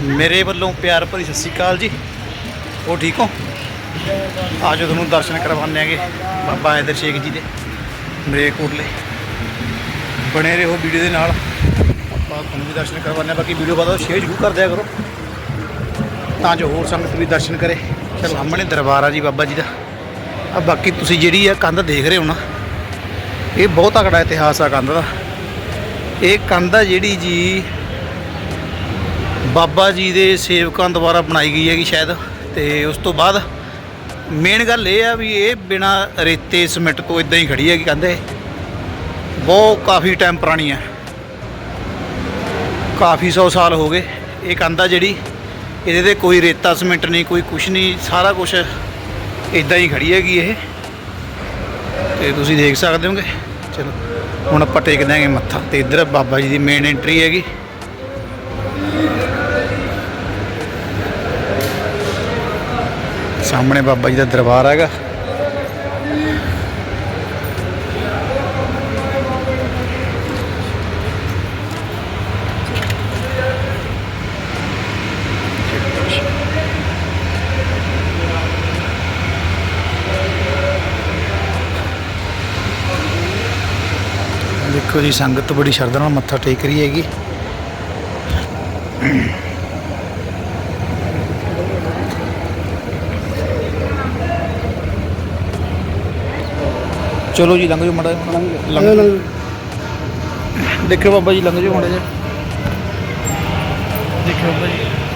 ਮੇਰੇ ਵੱਲੋਂ ਪਿਆਰ ਭਰੀ ਸਤਿ ਸ਼੍ਰੀ ਅਕਾਲ ਜੀ। ਉਹ ਠੀਕ ਹੋ? ਆਜੋ ਤੁਹਾਨੂੰ ਦਰਸ਼ਨ ਕਰਵਾਉਂਦੇ ਆਂਗੇ ਬਾਬਾ ਹੈਦਰ ਸ਼ੇਖ ਜੀ ਦੇ ਮੇਰੇ ਕੋਟਲੇ ਬਣੇ ਰਹੋ ਵੀਡੀਓ ਦੇ ਨਾਲ। ਆਪਾਂ ਤੁਹਾਨੂੰ ਵੀ ਦਰਸ਼ਨ ਕਰਵਾਉਂਦੇ ਹਾਂ ਬਾਕੀ ਵੀਡੀਓ ਬਾਅਦ ਸ਼ੇਅਰ ਜ਼ਰੂਰ ਕਰ ਦਿਆ ਕਰੋ। ਤਾਂ ਜੋ ਹੋਰ ਸੰਗਤ ਵੀ ਦਰਸ਼ਨ ਕਰੇ। ਚਲੋ ਸਾਹਮਣੇ ਦਰਬਾਰ ਆ ਜੀ ਬਾਬਾ ਜੀ ਦਾ। ਆ ਬਾਕੀ ਤੁਸੀਂ ਜਿਹੜੀ ਆ ਕੰਧ ਦੇਖ ਰਹੇ ਹੋ ਨਾ, ਇਹ ਬਹੁਤ ਤਕੜਾ ਇਤਿਹਾਸ ਆ ਕੰਧ ਦਾ। ਇਹ ਕੰਧ ਆ ਜਿਹੜੀ ਜੀ ਬਾਬਾ ਜੀ ਦੇ ਸੇਵਕਾਂ ਦੁਆਰਾ ਬਣਾਈ ਗਈ ਹੈਗੀ ਸ਼ਾਇਦ ਤੇ ਉਸ ਤੋਂ ਬਾਅਦ ਮੇਨ ਗੱਲ ਇਹ ਆ ਵੀ ਇਹ ਬਿਨਾ ਰੇਤੇ ਸਿਮੈਂਟ ਤੋਂ ਇਦਾਂ ਹੀ ਖੜੀ ਹੈਗੀ ਕਹਿੰਦੇ। ਬਹੁਤ ਕਾਫੀ ਟਾਈਮ ਪੁਰਾਣੀ ਹੈ ਕਾਫੀ ਸੌ ਸਾਲ ਹੋ ਗਏ। ਇਹ ਕੰਧ ਆ ਜਿਹੜੀ ਇਹਦੇ ਤੇ ਕੋਈ ਰੇਤਾ ਸਿਮੈਂਟ ਨਹੀਂ, ਕੋਈ ਕੁਛ ਨਹੀਂ, ਸਾਰਾ ਕੁਝ ਇਦਾਂ ਹੀ ਖੜੀ ਹੈਗੀ ਇਹ। ਤੇ ਤੁਸੀਂ ਦੇਖ ਸਕਦੇ ਹੋਗੇ। ਚਲੋ, ਹੁਣ ਆਪਾਂ ਟੇਕ ਦਿਆਂਗੇ ਮੱਥਾ ਤੇ ਇੱਧਰ ਬਾਬਾ ਜੀ ਦੀ ਮੇਨ ਐਂਟਰੀ ਹੈਗੀ। ਸਾਹਮਣੇ ਬਾਬਾ ਜੀ ਦਾ ਦਰਬਾਰ ਹੈਗਾ। ਦੇਖੋ ਜੀ, ਸੰਗਤ ਬੜੀ ਸ਼ਰਧਾ ਨਾਲ ਮੱਥਾ ਟੇਕ ਰਹੀ ਹੈਗੀ। ਚਲੋ ਜੀ ਲੰਘ ਜਾਓ ਮੜਾ ਲੰਘ ਦੇਖਿਓ ਬਾਬਾ ਜੀ ਲੰਘ ਜਾਓ ਮੜਾ ਜੀ ਦੇਖਿਓ ਬਾਬਾ ਜੀ।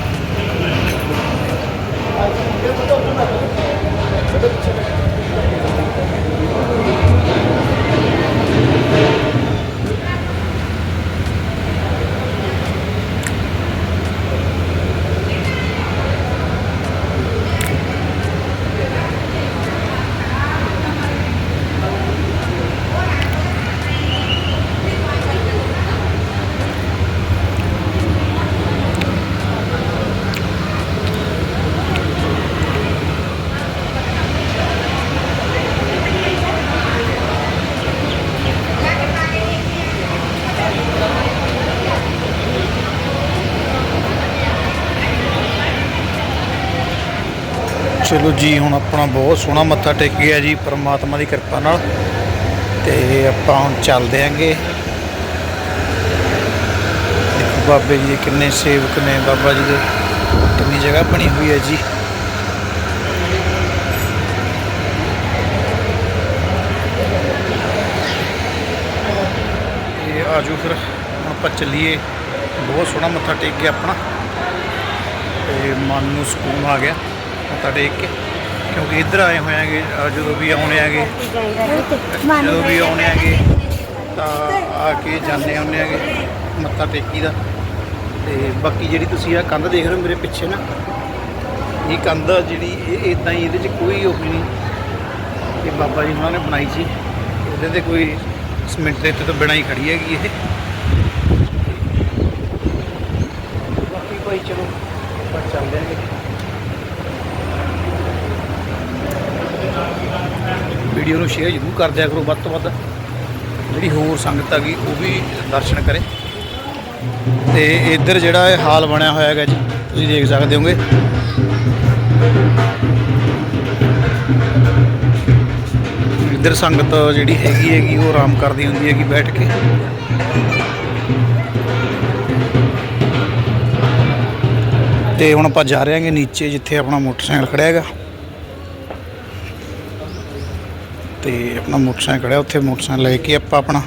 ਚਲੋ ਜੀ, ਹੁਣ ਆਪਣਾ ਬਹੁਤ ਸੋਹਣਾ ਮੱਥਾ ਟੇਕ ਗਿਆ ਜੀ, ਪਰਮਾਤਮਾ ਦੀ ਕਿਰਪਾ ਨਾਲ। ਤੇ ਆਪਾਂ ਹੁਣ ਚੱਲਦੇ ਆਂਗੇ। ਬਾਬੇ ਜੀ ਦੇ ਕਿੰਨੇ ਸੇਵਕ ਨੇ, ਬਾਬਾ ਜੀ ਦੇ ਕਿੰਨੀ ਜਗ੍ਹਾ ਬਣੀ ਹੋਈ ਹੈ ਜੀ। ਤੇ ਆਜੋ ਫਿਰ, ਹੁਣ ਆਪਾਂ ਚੱਲੀਏ। ਬਹੁਤ ਸੋਹਣਾ ਮੱਥਾ ਟੇਕ ਗਿਆ ਆਪਣਾ। ਤੇ ਮਨ ਨੂੰ ਸਕੂਨ ਆ ਗਿਆ। ਮੱਥਾ ਟੇਕ ਕੇ ਕਿਉਂਕਿ ਇੱਧਰ ਆਏ ਹੋਏ ਆਂਗੇ ਜਦੋਂ ਵੀ ਆਉਣੇ ਆਂਗੇ ਜਦੋਂ ਵੀ ਆਉਣੇ ਆਂਗੇ ਤਾਂ ਆ ਕੇ ਜਾਂਦੇ ਆਉਂਦੇ ਆਂਗੇ ਮੱਥਾ ਟੇਕੀ ਦਾ। ਤੇ ਬਾਕੀ ਜਿਹੜੀ ਤੁਸੀਂ ਆ ਕੰਧ ਦੇਖ ਰਹੇ ਹੋ ਮੇਰੇ ਪਿੱਛੇ ਨਾ, ਇਹ ਕੰਧ ਆ ਜਿਹੜੀ, ਇਹ ਇਦਾਂ ਹੀ ਇਹਦੇ ਚ ਕੋਈ ਉਹ ਨਹੀਂ। ਇਹ ਬਾਬਾ ਜੀ ਉਹਨਾਂ ਨੇ ਬਣਾਈ ਸੀ। ਇਹਦੇ ਤੇ ਕੋਈ ਸਿਮੈਂਟ ਦੇ ਤੋਂ ਬਿਨਾਂ ਹੀ ਖੜੀ ਹੈਗੀ ਇਹ। ਬਾਕੀ ਭਾਈ ਚਲੋ, ਆਪਾਂ ਚੱਲਦੇ ਆਂਗੇ ਵੀਡੀਓ ਨੂੰ ਸ਼ੇਅਰ ਜ਼ਰੂਰ ਕਰ ਦਿਆ ਕਰੋ ਵੱਧ ਤੋਂ ਵੱਧ। ਜਿਹੜੀ ਹੋਰ ਸੰਗਤ ਹੈਗੀ ਉਹ ਵੀ ਦਰਸ਼ਨ ਕਰੇ। ਤੇ ਇੱਧਰ ਜਿਹੜਾ ਇਹ ਹਾਲ ਬਣਿਆ ਹੋਇਆ ਹੈਗਾ ਜੀ, ਤੁਸੀਂ ਦੇਖ ਸਕਦੇ ਹੋਗੇ। ਇੱਧਰ ਸੰਗਤ ਜਿਹੜੀ ਹੈਗੀ ਹੈਗੀ, ਉਹ ਆਰਾਮ ਕਰਦੀ ਹੁੰਦੀ ਹੈਗੀ ਬੈਠ ਕੇ। ਤੇ ਹੁਣ ਆਪਾਂ ਜਾ ਰਹੇ ਹਾਂਗੇ ਨੀਚੇ, ਜਿੱਥੇ ਆਪਣਾ ਮੋਟਰਸਾਈਕਲ ਖੜਿਆ ਹੈਗਾ। ਤੇ ਆਪਣਾ ਮੋਟਰਸਾਈਕਲ ਖੜਿਆ ਉੱਥੇ ਮੋਟਰਸਾਈਕਲ ਲੈ ਕੇ ਆਪਾਂ ਆਪਣਾ।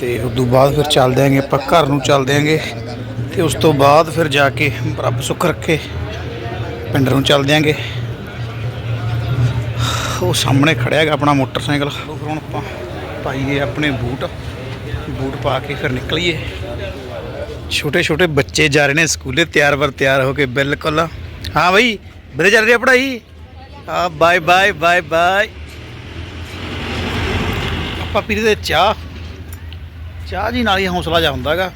ਤੇ ਉਸ ਤੋਂ ਬਾਅਦ ਫਿਰ ਚੱਲਦੇ ਆਂਗੇ, ਆਪਾਂ ਘਰ ਨੂੰ ਚੱਲਦੇ ਆਂਗੇ। ਤੇ ਉਸ ਤੋਂ ਬਾਅਦ ਫਿਰ ਜਾ ਕੇ ਰੱਬ ਸੁੱਖ ਰੱਖੇ, ਪਿੰਡ ਨੂੰ ਚੱਲਦੇ ਆਂਗੇ। ਉਹ ਸਾਹਮਣੇ ਖੜਿਆ ਹੈਗਾ ਆਪਣਾ ਮੋਟਰਸਾਈਕਲ। ਫਿਰ ਹੁਣ ਆਪਾਂ ਪਾਈਏ ਆਪਣੇ ਬੂਟ। ਬੂਟ ਪਾ ਕੇ ਫਿਰ ਨਿਕਲੀਏ। ਛੋਟੇ ਛੋਟੇ ਬੱਚੇ ਜਾ ਰਹੇ ਨੇ ਸਕੂਲੇ, ਤਿਆਰ ਵਰ ਤਿਆਰ ਹੋ ਕੇ ਬਿਲਕੁਲ। ਹਾਂ ਬਈ ਬਰੇ ਚੱਲ ਰਹੀ ਆ ਆ ਬਾਏ ਬਾਏ ਬਾਏ ਬਾਏ ਆਪਾਂ ਪੀਰੇ ਦੇ ਚਾਹ। ਚਾਹ ਜੀ ਨਾਲ ਹੀ ਹੌਸਲਾ ਜਾ ਹੁੰਦਾ ਹੈਗਾ।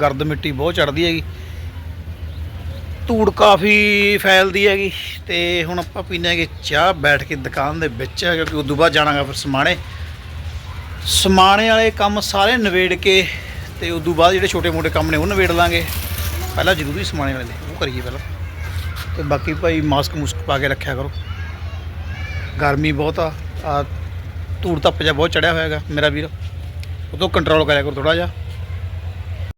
ਗਰਦ ਮਿੱਟੀ ਬਹੁਤ ਚੜਦੀ ਹੈਗੀ। ਧੂੜ ਕਾਫੀ ਫੈਲਦੀ ਹੈਗੀ। ਤੇ ਹੁਣ ਆਪਾਂ ਪੀਨੇ ਹੈਗੇ ਚਾਹ ਬੈਠ ਕੇ ਦੁਕਾਨ ਦੇ ਵਿੱਚ, ਕਿਉਂਕਿ ਉਦੋਂ ਬਾਅਦ ਜਾਣਾਗਾ ਫਿਰ ਸਮਾਣੇ। ਸਮਾਣੇ ਵਾਲੇ ਕੰਮ ਸਾਰੇ ਨਵੇੜ ਕੇ ਤੇ ਉਦੋਂ ਬਾਅਦ ਜਿਹੜੇ ਛੋਟੇ ਮੋਟੇ ਕੰਮ ਨੇ ਉਹ ਨਵੇੜ ਲਾਂਗੇ। ਪਹਿਲਾਂ ਜ਼ਰੂਰੀ ਸਮਾਣੇ ਵਾਲੇ ਨੇ, ਉਹ ਕਰੀਏ ਪਹਿਲਾਂ। ਤੇ ਬਾਕੀ ਭਾਈ ਮਾਸਕ ਮੁਸਕ ਪਾ ਕੇ ਰੱਖਿਆ ਕਰੋ। ਗਰਮੀ ਬਹੁਤ ਆ। ਧੂੜ ਧੱਪ ਜਿਹਾ ਬਹੁਤ ਚੜਿਆ ਹੋਇਆ ਹੈਗਾ, ਮੇਰਾ ਵੀਰ। ਉਹ ਤੋਂ ਕੰਟਰੋਲ ਕਰਿਆ ਕਰੋ ਥੋੜਾ ਜਿਹਾ।